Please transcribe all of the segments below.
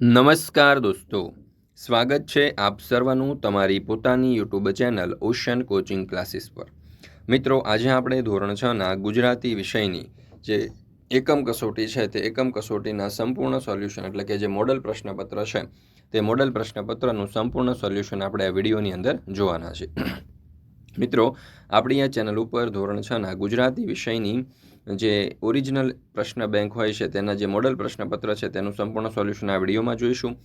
નમસ્કાર દોસ્તો. સ્વાગત છે આપ સર્વનું તમારી પોતાની YouTube channel Ocean coaching classes પર. મિત્રો, આજે આપણે ધોરણ છના ગુજરાતી વિષયની જે એકમ કસોટી છે તે એકમ કસોટીના સંપૂર્ણ સોલ્યુશન એટલે કે જે મોડલ પ્રશ્નપત્ર છે તે મોડલ પ્રશ્નપત્રનું સંપૂર્ણ સોલ્યુશન આપણે આ વિડીયોની અંદર જોવાના છે. મિત્રો, આપણી આ ચેનલ ઉપર ધોરણ છના ગુજરાતી વિષયની જે ઓરિજિનલ પ્રશ્ન બેંક હોય છે, તેના જે મોડલ પ્રશ્નપત્ર છે, તેનું સંપૂર્ણ સોલ્યુશન આ વિડીયોમાં જોઈશું.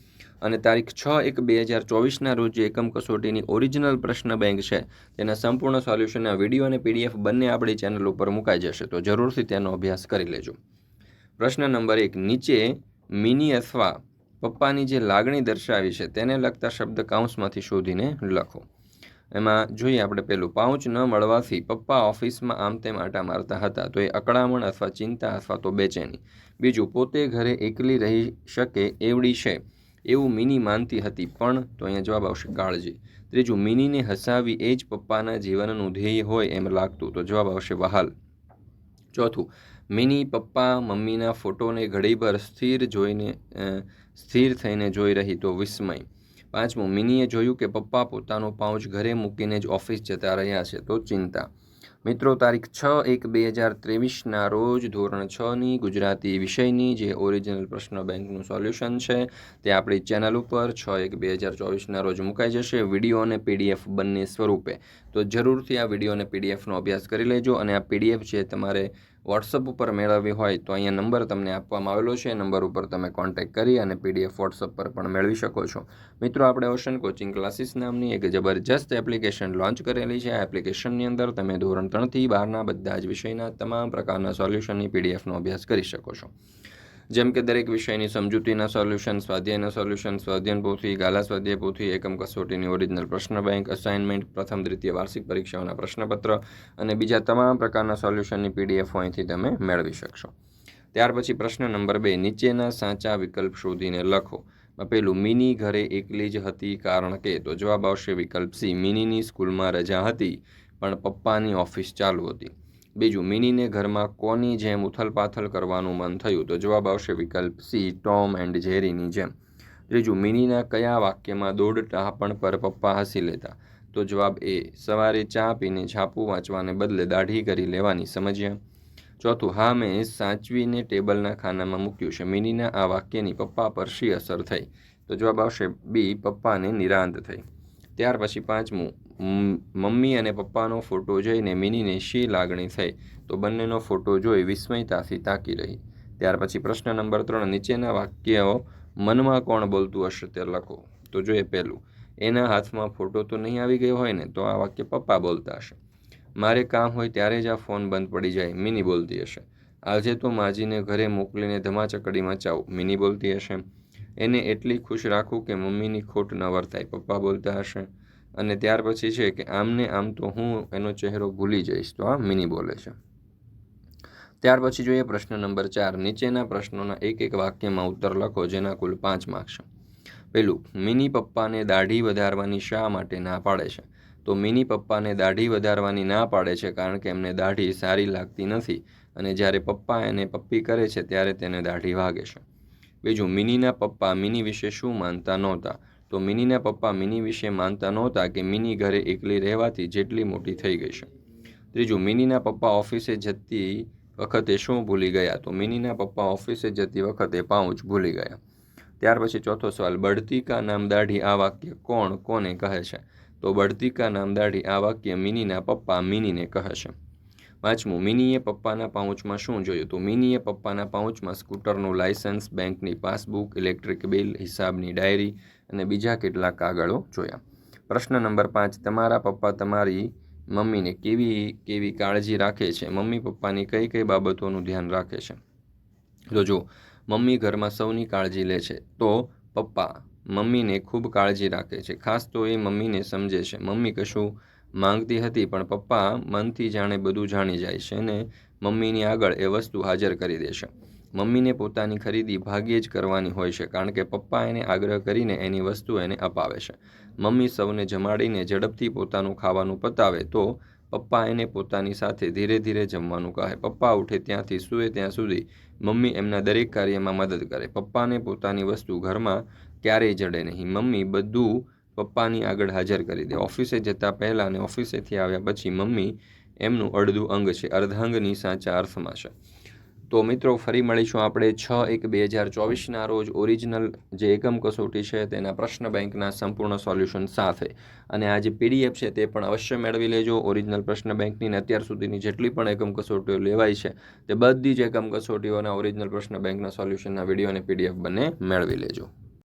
અને તારીખ છ એક બે હજાર ચોવીસના રોજ જે એકમ કસોટીની ઓરિજિનલ પ્રશ્ન બેંક છે, તેના સંપૂર્ણ સોલ્યુશનના વીડિયો અને પીડીએફ બંને આપણી ચેનલ ઉપર મુકાઈ જશે. તો જરૂરથી તેનો અભ્યાસ કરી લેજો. પ્રશ્ન નંબર એક, નીચે મિની અથવા પપ્પાની જે લાગણી દર્શાવી છે, તેને લગતા શબ્દ કાઉન્સમાંથી શોધીને લખો. એમાં જોઈએ આપણે પેલું, પાઉચ ન મળવાથી પપ્પા ઓફિસમાં આમ તેમ આટા મારતા હતા, તો એ અકળામણ અથવા ચિંતા અથવા તો બેચેની. બીજું, પોતે ઘરે એકલી રહી શકે એવડી છે, એવું મિની માનતી હતી, પણ તો અહીંયા જવાબ આવશે કાળજી ત્રીજું, મિનીને હસાવી એ જ પપ્પાના જીવનનું ધ્યેય હોય એમ લાગતું. તો જવાબ આવશે, વહાલ. ચોથું, મિની પપ્પા મમ્મીના ફોટોને ઘડીભર સ્થિર જોઈને સ્થિર થઈને જોઈ રહી, તો વિસ્મય. પાંચમું, મિનીએ જોયું કે પપ્પા પોતાનો પાઉચ ઘરે મૂકીને જ ઓફિસ જતા રહ્યા છે, તો ચિંતા. મિત્રો, તારીખ છ એક બે હજાર ત્રેવીસના રોજ ધોરણ છની ગુજરાતી વિષયની જે ઓરિજિનલ પ્રશ્ન બેંકનું સોલ્યુશન છે, તે આપણી ચેનલ ઉપર છ એક બે હજાર ચોવીસના રોજ મુકાઈ જશે. વીડિયો અને પીડીએફ બંને સ્વરૂપે. તો જરૂરથી આ વીડિયો અને પીડીએફનો અભ્યાસ કરી લેજો અને આ પીડીએફ છે તમારે વોટ્સઅપ ઉપર મેળવવી હોય તો અહીંયા નંબર તમને આપવામાં આવેલો છે. નંબર ઉપર તમે કોન્ટેક્ટ કરી અને પીડીએફ વોટ્સઅપ પર પણ મેળવી શકો છો. મિત્રો, આપણે ઓશન કોચિંગ ક્લાસીસ નામની એક જબરજસ્ત એપ્લિકેશન લોન્ચ કરેલી છે. આ એપ્લિકેશનની અંદર તમે ધોરણ ત્રણથી બારના બધા જ વિષયના તમામ પ્રકારના સોલ્યુશનની પીડીએફનો અભ્યાસ કરી શકો છો. જેમ કે દરેક વિષયની સમજૂતીના સોલ્યુશન, સ્વાધ્યાયના સોલ્યુશન સ્વાધ્યન પોથી, ગાલા સ્વાધ્યાય પોથી, એકમ કસોટીની ઓરિજિનલ પ્રશ્ન બેંક અસાઇનમેન્ટ પ્રથમ દ્વિતીય વાર્ષિક પરીક્ષાઓના પ્રશ્નપત્ર અને બીજા તમામ પ્રકારના સોલ્યુશનની પીડીએફ અહીંથી તમે મેળવી શકશો. ત્યાર પછી પ્રશ્ન નંબર બે, નીચેના સાચા વિકલ્પ શોધીને લખો. પેલું, મિની ઘરે એકલી જ હતી કારણ કે? તો જવાબ આવશે વિકલ્પ સી, મિનીની સ્કૂલમાં રજા હતી. પણ પપ્પાની ઓફિસ ચાલુ હતી. બીજું, મિનીને ઘરમાં કોની જેમ ઉથલપાથલ કરવાનું મન થયું તો જવાબ આવશે વિકલ્પ સી, ટોમ એન્ડ જેરીની જેમ. ત્રીજું, મિનીના કયા વાક્યમાં દોઢ ટાપણ પર પપ્પા હસી લેતા? તો જવાબ એ, સવારે ચા પીને છાપું વાંચવાને બદલે દાઢી કરી લેવાની સમજ્યા. ચોથું, હા, મેં સાચવીને ટેબલના ખાનામાં મૂક્યું છે. મિનીના આ વાક્યની પપ્પા પર શી અસર થઈ? તો જવાબ આવશે બી, પપ્પાને નિરાંત થઈ. ત્યાર પછી પાંચમું મમ્મી અને પપ્પાનો ફોટો જોઈને મિનીને શી લાગણી થઈ તો બંનેનો ફોટો જોઈ વિસ્મયતાથી તાકી રહી. ત્યાર પછી પ્રશ્ન નંબર ત્રણ, નીચેના વાક્યો મનમાં કોણ બોલતું હશે તે લખો. તો જોઈએ પહેલું, એના હાથમાં ફોટો તો નહીં આવી ગયો હોય ને તો આ વાક્ય પપ્પા બોલતા હશે. મારે કામ હોય ત્યારે જ આ ફોન બંધ પડી જાય, મિની બોલતી હશે. આજે તો માજીને ઘરે મોકલીને ધમાચકડી મચાવું, મિની બોલતી હશે એને એટલી ખુશ રાખું કે મમ્મીની ખોટ ન વર્તાય, પપ્પા બોલતા હશે. અને ત્યાર પછી છે કે આમને આમ તો હું એનો ચહેરો ભૂલી જઈશ, તો આ મિની બોલે છે. ત્યાર પછી જોઈએ પ્રશ્ન નંબર ચાર. નીચેના પ્રશ્નોના એક એક વાક્યમાં ઉત્તર લખો, જેના કુલ પાંચ માર્ક્સ પેલું, મિની પપ્પાને દાઢી વધારવાની શા માટે ના પાડે છે? તો મિની પપ્પાને દાઢી વધારવાની ના પાડે છે કારણ કે એમને દાઢી સારી લાગતી નથી. અને જ્યારે પપ્પા એને પપ્પી કરે છે, ત્યારે તેને દાઢી વાગે છે. બીજું, મિનીના પપ્પા મિની વિશે શું માનતા નહોતા? તો મિનીના પપ્પા મિની વિશે માનતા નહોતા કે મિની ઘરે એકલી રહેવાથી જેટલી મોટી થઈ ગઈ છે. ત્રીજું, મિનીના પપ્પા ઓફિસે જતી વખતે શું ભૂલી ગયા? તો મિનીના પપ્પા ઓફિસે જતી વખતે પાઉચ ભૂલી ગયા. ત્યાર પછી ચોથો સવાલ બઢતી કા નામ દાઢી આ વાક્ય કોણ કોને કહે છે? તો બઢતી કા નામ દાઢી આ વાક્ય મિનીના પપ્પા મિનીને કહે છે. પાંચમું મિનીએ પપ્પાના પાઉચમાં શું જોયું તો? મિનીએ પપ્પાના પાઉચમાં સ્કૂટરનું લાયસન્સ, બેંકની પાસબુક, ઇલેક્ટ્રિક બિલ, હિસાબની ડાયરી અને બીજા કેટલાક કાગળો જોયા. પ્રશ્ન નંબર પાંચ, તમારા પપ્પા તમારી મમ્મીને કેવી કેવી કાળજી રાખે છે? મમ્મી પપ્પાની કઈ કઈ બાબતોનું ધ્યાન રાખે છે? તો જો મમ્મી ઘરમાં સૌની કાળજી લે છે. તો પપ્પા, મમ્મીને ખૂબ કાળજી રાખે છે. ખાસ તો એ મમ્મીને સમજે છે. મમ્મી કશું માંગતી હતી, પણ પપ્પા મનથી જાણે બધું જાણી જાય છે અને મમ્મીની આગળ એ વસ્તુ હાજર કરી દેશે મમ્મીને પોતાની ખરીદી ભાગ્યે જ કરવાની હોય છે, કારણ કે પપ્પા એને આગ્રહ કરીને એની વસ્તુ એને અપાવે છે. મમ્મી સૌને જમાડીને ઝડપથી પોતાનું ખાવાનું પતાવે તો પપ્પા એને પોતાની સાથે ધીરે ધીરે જમવાનું કહે. પપ્પા ઉઠે ત્યાંથી સૂવે ત્યાં સુધી મમ્મી એમના દરેક કાર્યમાં મદદ કરે. પપ્પાને પોતાની વસ્તુ ઘરમાં ક્યારેય જડે નહીં. મમ્મી બધું પપ્પાની આગળ હાજર કરી દે. ઓફિસે જતાં પહેલાં અને ઓફિસેથી આવ્યા પછી મમ્મી એમનું અડધું અંગ છે, અર્ધાંગની સાચા અર્થમાં છે. તો મિત્રો, ફરી મળીશું આપણે છ એક બે હજાર ચોવીસના રોજ ઓરિજિનલ જે એકમ કસોટી છે તેના પ્રશ્ન બેંકના સંપૂર્ણ સોલ્યુશન સાથે. અને આ જે પીડીએફ છે તે પણ અવશ્ય મેળવી લેજો. ઓરિજિનલ પ્રશ્ન બેંકની ને અત્યાર સુધીની જેટલી પણ એકમ કસોટીઓ લેવાય છે, તે બધી જ એકમ કસોટીઓના ઓરિજિનલ પ્રશ્ન બેંકના સોલ્યુશનના વીડિયો અને પીડીએફ બંને મેળવી લેજો.